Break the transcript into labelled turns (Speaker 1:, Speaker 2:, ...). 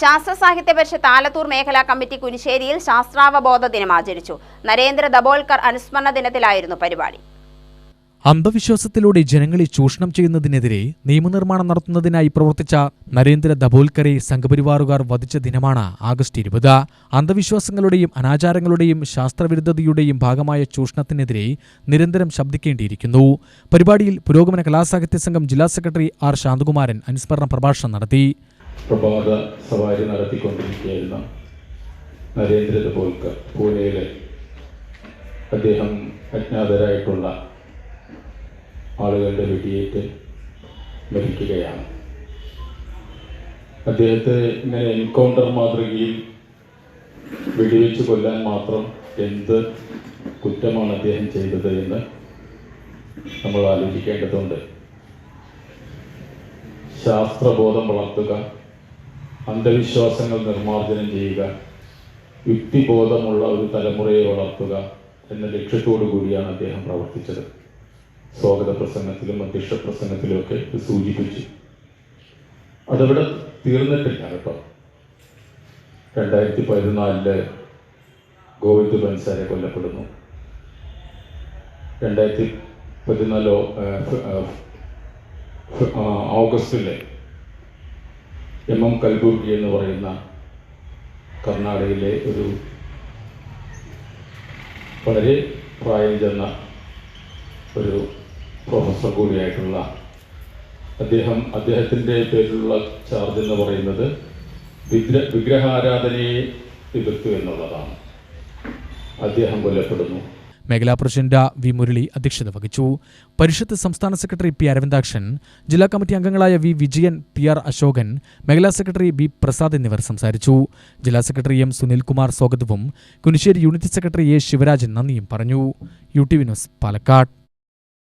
Speaker 1: ശാസ്ത്ര സാഹിത്യ പരിഷത്ത് ആലത്തൂർ മേഖലാ കമ്മിറ്റി കുനിശ്ശേരിയിൽ ശാസ്ത്രാവബോധ ദിനം ആചരിച്ചു. നരേന്ദ്ര ദബോൾക്കർ അനുസ്മരണ ദിനത്തിലായിരുന്നു പരിപാടി.
Speaker 2: അന്ധവിശ്വാസത്തിലൂടെ ജനങ്ങളെ ചൂഷണം ചെയ്യുന്നതിനെതിരെ നിയമനിർമ്മാണം നടത്തുന്നതിനായി പ്രവർത്തിച്ച നരേന്ദ്ര ദബോൽക്കറെ സംഘപരിവാറുകാർ വധിച്ച ദിനമാണ് ആഗസ്റ്റ് ഇരുപത്. അന്ധവിശ്വാസങ്ങളുടെയും അനാചാരങ്ങളുടെയും ശാസ്ത്രവിരുദ്ധതയുടെയും ഭാഗമായ ചൂഷണത്തിനെതിരെ നിരന്തരം ശബ്ദിക്കേണ്ടിയിരിക്കുന്നു. പരിപാടിയിൽ പുരോഗമന കലാസാഹിത്യ സംഘം ജില്ലാ സെക്രട്ടറി ആർ ശാന്തകുമാരൻ അനുസ്മരണ പ്രഭാഷണം നടത്തി.
Speaker 3: പ്രഭാത സവാരി നടത്തിക്കൊണ്ടിരിക്കുകയായിരുന്ന. നരേന്ദ്ര ദബോൽക്കർ പൂനെയിലെ അദ്ദേഹം അജ്ഞാതരായിട്ടുള്ള ആളുകളുടെ വെടിയേറ്റ് മരിക്കുകയാണ്. അദ്ദേഹത്തെ ഇങ്ങനെ എൻകൗണ്ടർ മാതൃകയിൽ വെടിവെച്ച് കൊല്ലാൻ മാത്രം എന്ത് കുറ്റമാണ് അദ്ദേഹം ചെയ്തത് എന്ന് നമ്മൾ ആലോചിക്കേണ്ടതുണ്ട്. ശാസ്ത്രബോധം വളർത്തുക അന്ധവിശ്വാസങ്ങൾ നിർമ്മാർജനം ചെയ്യുക യുക്തിബോധമുള്ള ഒരു തലമുറയെ വളർത്തുക എന്ന ലക്ഷ്യത്തോടു കൂടിയാണ് അദ്ദേഹം പ്രവർത്തിച്ചത്. സ്വാഗത പ്രസംഗത്തിലും അധ്യക്ഷ പ്രസംഗത്തിലും ഒക്കെ ഇത് സൂചിപ്പിച്ചു. അതവിടെ തീർന്നിട്ടില്ല കേട്ടോ. രണ്ടായിരത്തി പതിനാലിൽ ഗോവിന്ദ് ബൻസാരെ കൊല്ലപ്പെടുന്നു. രണ്ടായിരത്തി പതിനാലോ ഓഗസ്റ്റിലെ എം എം കൽബുർഗി എന്ന് പറയുന്ന കർണാടകയിലെ ഒരു വളരെ പ്രായം ചെന്ന ഒരു പ്രൊഫസർ കൂടിയായിട്ടുള്ള അദ്ദേഹം അദ്ദേഹത്തിന്റെ പേരിലുള്ള ചാർജ് എന്ന് പറയുന്നത് വിഗ്ര വിഗ്രഹാരാധനയെ എതിർത്തു എന്നുള്ളതാണ്. അദ്ദേഹം കൊല്ലപ്പെടുന്നു.
Speaker 2: മേഖലാ പ്രസിഡന്റ് വി മുരളി അധ്യക്ഷത വഹിച്ചു. പരിഷത്ത് സംസ്ഥാന സെക്രട്ടറി പി അരവിന്ദാക്ഷൻ ജില്ലാ കമ്മിറ്റി അംഗങ്ങളായ V Vijayan P R Ashokan മേഖലാ സെക്രട്ടറി ബി പ്രസാദ് എന്നിവർ സംസാരിച്ചു. ജില്ലാ സെക്രട്ടറി എം സുനിൽകുമാർ സ്വാഗതവും Kunissery unit secretary A Sivarajan നന്ദിയും പറഞ്ഞു. U T V news Palakkad.